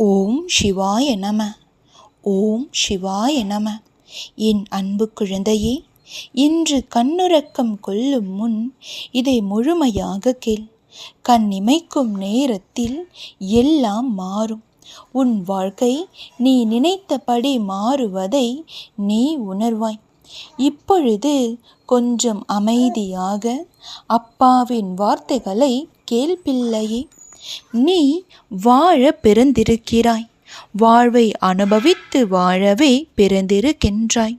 ஓம் சிவாய நம. ஓம் சிவாய நம. என் அன்பு குழந்தையே இன்று கண்ணுறக்கம் கொள்ளும் முன் இதை முழுமையாக கேள். கண் இமைக்கும் நேரத்தில் எல்லாம் மாறும். உன் வாழ்க்கை நீ நினைத்தபடி மாறுவதை நீ உணர்வாய். இப்பொழுது கொஞ்சம் அமைதியாக அப்பாவின் வார்த்தைகளை கேள்பிள்ளையே நீ வாழ பிறந்திருக்கிறாய். வாழ்வை அனுபவித்து வாழவே பிறந்திருக்கின்றாய்.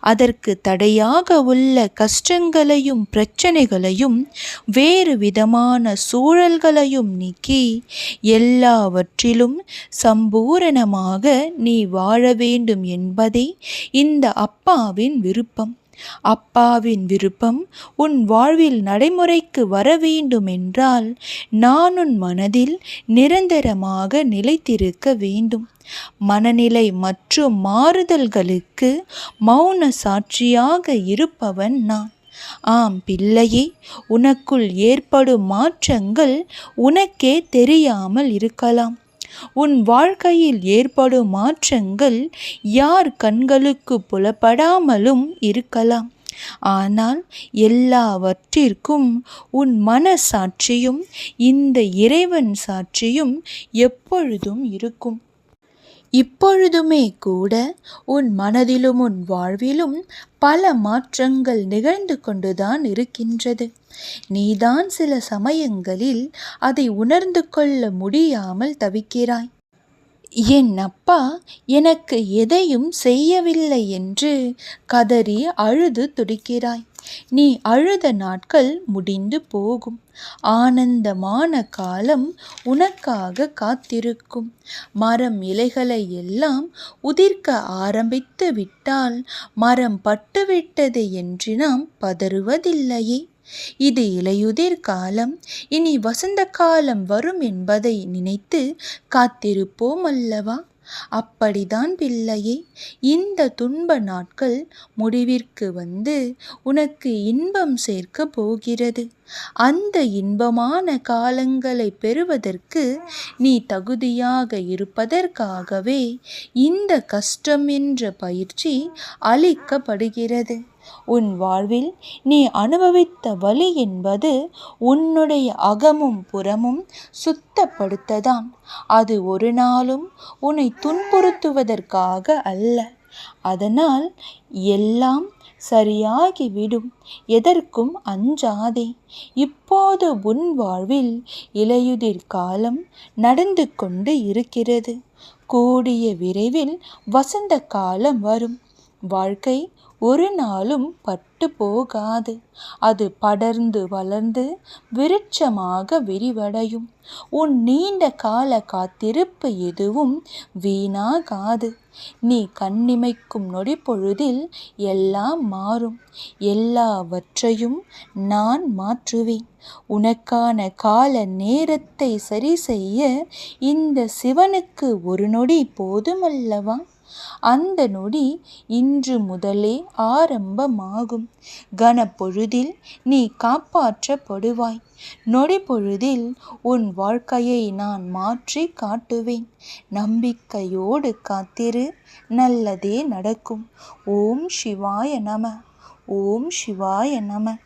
அதற்கு தடையாக உள்ள கஷ்டங்களையும் பிரச்சனைகளையும் வேறு விதமான சூழல்களையும் நீக்கி எல்லாவற்றிலும் சம்பூரணமாக நீ வாழ வேண்டும் என்பதே இந்த அப்பாவின் விருப்பம். அப்பாவின் விருப்பம் உன் வாழ்வில் நடைமுறைக்கு வர வேண்டுமென்றால் நான் உன் மனதில் நிரந்தரமாக நிலைத்திருக்க வேண்டும். மனநிலை மற்றும் மாறுதல்களுக்கு மௌன சாட்சியாக இருப்பவன் நான். ஆம் பிள்ளையே உனக்குள் ஏற்படும் மாற்றங்கள் உனக்கே தெரியாமல் இருக்கலாம். உன் வாழ்க்கையில் ஏற்படும் மாற்றங்கள் யார் கண்களுக்கு புலப்படாமலும் இருக்கலாம். ஆனால் எல்லாவற்றிற்கும் உன் மன சாட்சியும் இந்த இறைவன் சாட்சியும் எப்பொழுதும் இருக்கும். இப்பொழுதுமே கூட உன் மனதிலும் உன் வாழ்விலும் பல மாற்றங்கள் நிகழ்ந்து கொண்டுதான் இருக்கின்றது. நீதான் சில சமயங்களில் அதை உணர்ந்து கொள்ள முடியாமல் தவிக்கிறாய். என் அப்பா எனக்கு எதையும் செய்யவில்லை என்று கதறி அழுது துடிக்கிறாய். நீ அழுத நாட்கள் முடிந்து போகும். ஆனந்தமான காலம் உனக்காக காத்திருக்கும். மரம் இலைகளை எல்லாம் உதிர்க்க ஆரம்பித்து விட்டால் மரம் பட்டுவிட்டது என்று நாம் பதறுவதில்லையே. இது இலையுதிர் காலம். இனி வசந்த காலம் வரும் என்பதை நினைத்து காத்திருப்போம் அல்லவா அப்படிதான் பிள்ளையே இந்த துன்ப நாட்கள் முடிவிற்கு வந்து உனக்கு இன்பம் சேர்க்க போகிறது. அந்த இன்பமான காலங்களை பெறுவதற்கு நீ தகுதியாக இருப்பதற்காகவே இந்த கஷ்டம் என்ற பயிற்சி அளிக்கப்படுகிறது. உன் வாழ்வில் நீ அனுபவித்த வழி என்பது உன்னுடைய அகமும் புறமும் சுத்தப்படுத்ததான் அது ஒரு நாளும் உன்னை துன்புறுத்துவதற்காக அல்ல. அதனால் எல்லாம் சரியாகிவிடும். எதற்கும் அஞ்சாதே. இப்போது உன் வாழ்வில் இலையுதிர் காலம் நடந்து கொண்டு இருக்கிறது. கூடிய விரைவில் வசந்த காலம் வரும். வாழ்க்கை ஒரு நாளும் பட்டு போகாது. அது படர்ந்து வளர்ந்து விருட்சமாக விரிவடையும். உன் நீண்ட கால காத்திருப்பு எதுவும் வீணாகாது. நீ கண்ணிமைக்கும் நொடி பொழுதில் எல்லாம் மாறும். எல்லாவற்றையும் நான் மாற்றுவேன். உனக்கான கால நேரத்தை சரி செய்ய இந்த சிவனுக்கு ஒரு நொடி போதுமல்லவா? அந்த நொடி இன்று முதலே ஆரம்பமாகும். கனப்பொழுதில் நீ காப்பாற்றப்படுவாய். நொடி பொழுதில் உன் வாழ்க்கையை நான் மாற்றி காட்டுவேன். நம்பிக்கையோடு காத்திரு நல்லதே நடக்கும். ஓம் சிவாய நம ஓம் சிவாய நம.